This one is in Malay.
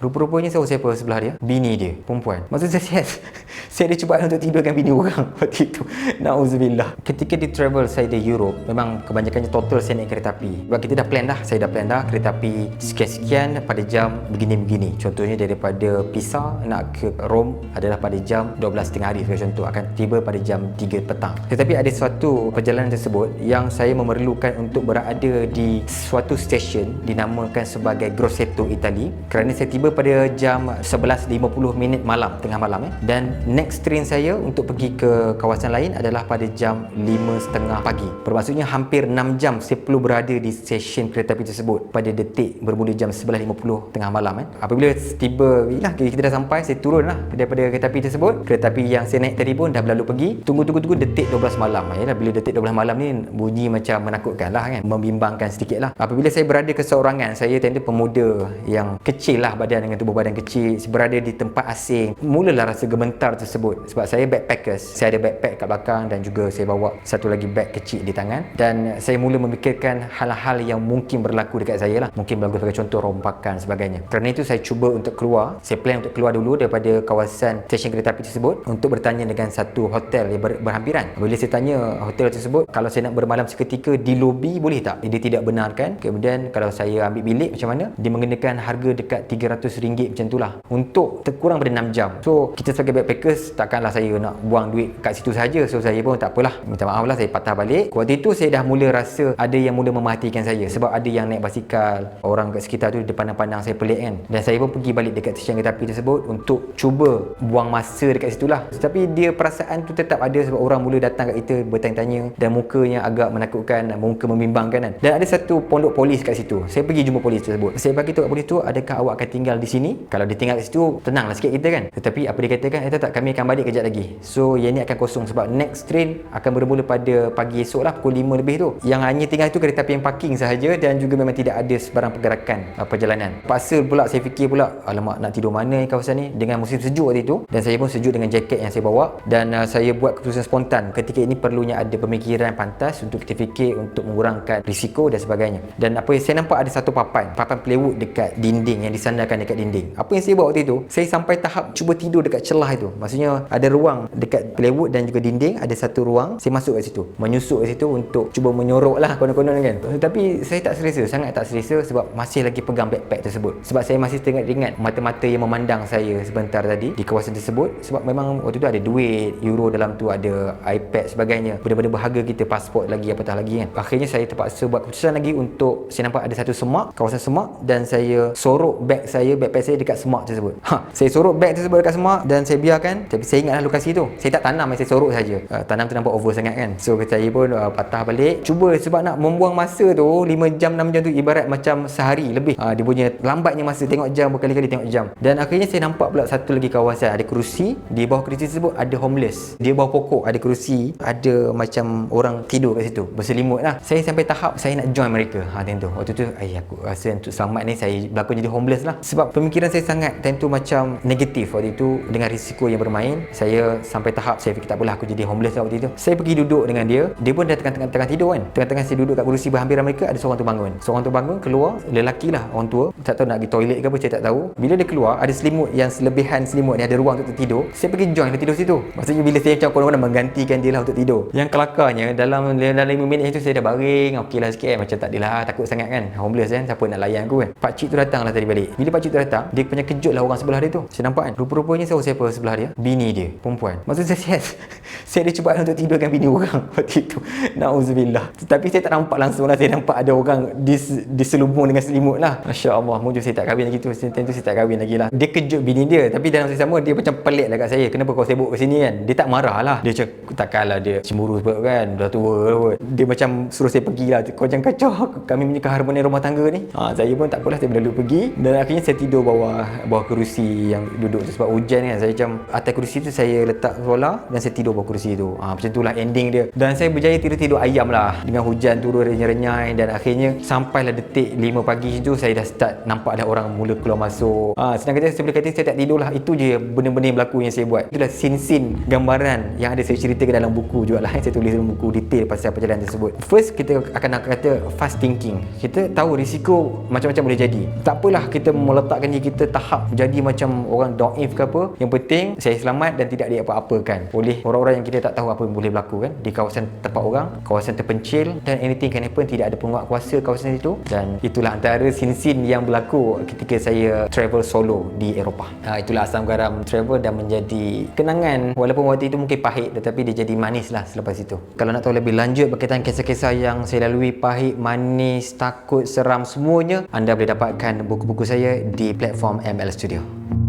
Rupa-rupanya saya siapa sebelah dia? Bini dia, perempuan. Maksud saya, saya, saya ada cubaan untuk tidur dengan bini orang waktu itu. Nauzubillah. Ketika di travel saya di Europe, memang kebanyakannya total saya naik kereta api. Sebab kita dah plan dah, saya dah plan dah kereta api sekian-sekian pada jam begini-begini. Contohnya daripada Pisa nak ke Rome adalah pada jam 12.30 hari contoh. Akan tiba pada jam 3 petang. Tetapi ada suatu perjalanan tersebut yang saya memerlukan untuk berada di suatu stesen dinamakan sebagai Grosseto, Itali. Kerana saya tiba pada jam 11.50 minit malam tengah malam eh. dan next train saya untuk pergi ke kawasan lain adalah pada jam 5.30 pagi bermaksudnya hampir 6 jam saya perlu berada di stesen kereta api tersebut pada detik bermula jam 11.50 tengah malam eh. apabila tiba lah, kita dah sampai saya turun lah daripada kereta api tersebut kereta api yang saya naik tadi pun dah berlalu pergi tunggu-tunggu-tunggu detik 12 malam eh. bila detik 12 malam ni bunyi macam menakutkan lah kan membimbangkan sedikit lah apabila saya berada keseorangan saya tenda pemuda yang kecil lah badan dengan tubuh badan kecil berada di tempat asing. Mulalah rasa gementar tersebut sebab saya backpackers. Saya ada backpack kat belakang dan juga saya bawa satu lagi bag kecil di tangan. Dan saya mula memikirkan hal-hal yang mungkin berlaku dekat saya lah. Mungkin berlaku sebagai contoh rompakan sebagainya. Kerana itu saya cuba untuk keluar. Saya plan untuk keluar dulu daripada kawasan stesen kereta api tersebut untuk bertanya dengan satu hotel yang ber- berhampiran. Bila saya tanya hotel tersebut kalau saya nak bermalam seketika di lobi boleh tak? Dia tidak benarkan. Kemudian kalau saya ambil bilik macam mana dia mengenakan harga dekat 300 RM100 macam itulah untuk terkurang pada 6 jam. So kita sebagai backpackers takkanlah saya nak buang duit kat situ saja so saya pun tak apalah. Minta maaf lah saya patah balik. Waktu itu saya dah mula rasa ada yang mula mematikan saya. Sebab ada yang naik basikal orang kat sekitar tu depan pandang saya pelik kan. Dan saya pun pergi balik dekat stesen kereta api tersebut untuk cuba buang masa dekat situ lah. Tetapi dia perasaan tu tetap ada sebab orang mula datang kat kita bertanya-tanya dan mukanya agak menakutkan muka membimbangkan kan. Dan ada satu pondok polis kat situ. Saya pergi jumpa polis tersebut. Saya bagi tahu kat polis tu adakah awak akan tinggal di sini kalau dia tinggal di situ tenanglah sikit kita kan. Tetapi apa dia katakan eh tak kami akan balik kejap lagi. So yang ni akan kosong sebab next train akan bermula pada pagi esok lah pukul 5 lebih tu. Yang hanya tinggal itu kereta api yang parking sahaja dan juga memang tidak ada sebarang pergerakan uh, perjalanan. Paksa pula saya fikir pula alamak nak tidur mana kawasan ni? Dengan musim sejuk waktu itu. Dan saya pun sejuk dengan jaket yang saya bawa. Dan uh, saya buat keputusan spontan ketika ini perlunya ada pemikiran pantas untuk kita fikir untuk mengurangkan risiko dan sebagainya. Dan apa yang saya nampak ada satu papan. Papan plywood dekat dinding yang disandarkan dekat dinding. Apa yang saya buat waktu itu? Saya sampai tahap cuba tidur dekat celah itu. Maksudnya ada ruang dekat plywood dan juga dinding ada satu ruang. Saya masuk kat situ. Menyusuk kat situ untuk cuba menyorok lah konon-konon kan. Tapi saya tak selesa sangat tak selesa sebab masih lagi pegang backpack tersebut. Sebab saya masih tengah ingat mata-mata yang memandang saya sebentar tadi di kawasan tersebut. Sebab memang waktu tu ada duit euro dalam tu ada iPad sebagainya. Benda-benda berharga kita pasport lagi apatah lagi kan. Akhirnya saya terpaksa buat keputusan lagi untuk saya nampak ada satu semak kawasan semak dan saya sorok beg saya backpack saya dekat semak tersebut. Ha, saya sorok beg tersebut dekat semak dan saya biarkan tapi saya ingatlah lokasi tu. Saya tak tanam saya sorok saja. Uh, tanam tu nampak over sangat kan. So saya pun uh, patah balik. Cuba sebab nak membuang masa tu 5 jam 6 jam tu ibarat macam sehari lebih. Uh, dia punya lambatnya masa tengok jam berkali-kali tengok jam. Dan akhirnya saya nampak pula satu lagi kawasan. Ada kerusi di bawah kerusi tersebut ada homeless. Di bawah pokok ada kerusi ada macam orang tidur kat situ. Berselimut lah. Saya sampai tahap saya nak join mereka. Ha, time tu. Waktu tu ay, aku rasa untuk selamat ni saya berlakon jadi homeless lah. Sebab pemikiran saya sangat time tu macam negatif waktu itu dengan risiko yang bermain. Saya sampai tahap saya fikir tak apalah aku jadi homeless lah waktu itu. Saya pergi duduk dengan dia dia pun dah tengah-tengah tidur kan. Tengah-tengah saya duduk kat kerusi berhampiran mereka ada seorang tu bangun. Seorang tu bangun keluar lelaki lah orang tua. Tak tahu nak pergi toilet ke apa saya tak tahu. Bila dia keluar ada selimut yang selebihan selimut ni ada ruang untuk tidur saya pergi join dia tidur situ. Maksudnya bila saya macam korang menggantikan dia lah untuk tidur. Yang kelakarnya dalam dalam 5 minit itu saya dah baring. Okey lah sikit macam tak adalah takut sangat kan. Homeless kan siapa nak layan aku kan. Pakcik tu datang lah tadi balik. Bila pakcik tu datang dia punya kejut lah orang sebelah dia tu. Saya nampak kan rupa-rupanya saya siapa sebelah dia? Bini dia perempuan. Maksud saya saya, saya ada cubaan untuk tidur dengan bini orang waktu itu. Na'udzubillah tetapi saya tak nampak langsung lah saya nampak ada orang dis, diselubung dengan selimut lah. Masya Allah mujur saya tak kahwin lagi tu. Tentu saya tak kahwin lagi lah. Dia kejut bini dia tapi dalam masa sama dia macam pelik lah kat saya. Kenapa kau sibuk ke sini kan? Dia tak marah lah. Dia macam takkanlah dia cemburu sebab kan? Dah tua dia macam suruh saya pergi lah. Kau jangan kacau. Kami punya keharmonian rumah tangga ni. Ha, saya pun tak apalah saya berlalu pergi. Dan akhirnya saya tidur bawah bawah kerusi yang duduk tu. Sebab hujan kan saya macam atas kerusi tu saya letak solar dan saya tidur bawah kerusi tu. Ha, macam itulah ending dia. Dan saya berjaya tidur-tidur ayam lah. Dengan hujan turun renyai-renyai dan akhirnya sampailah detik 5 pagi tu saya dah start nampak ada orang mula keluar masuk. Ha, senang kata saya boleh kata saya tak tidur lah. Itu je benda-benda yang berlaku yang saya buat. Itulah scene-scene gambaran yang ada saya ceritakan dalam buku juga lah saya tulis dalam buku detail pasal perjalanan tersebut. First kita akan nak kata fast thinking. Kita tahu risiko macam-macam boleh jadi. Tak apalah kita meletak letakkan diri kita tahap jadi macam orang do'if ke apa yang penting saya selamat dan tidak diapa-apakan. Oleh orang-orang yang kita tak tahu apa yang boleh berlaku kan di kawasan tempat orang kawasan terpencil dan anything can happen tidak ada penguat kuasa kawasan itu dan itulah antara sin-sin yang berlaku ketika saya travel solo di Eropah. Uh, itulah asam garam travel dan menjadi kenangan. Walaupun waktu itu mungkin pahit tetapi dia jadi manis lah selepas itu. Kalau nak tahu lebih lanjut berkaitan kisah-kisah yang saya lalui pahit manis takut seram semuanya anda boleh dapatkan buku-buku saya di platform ML Studio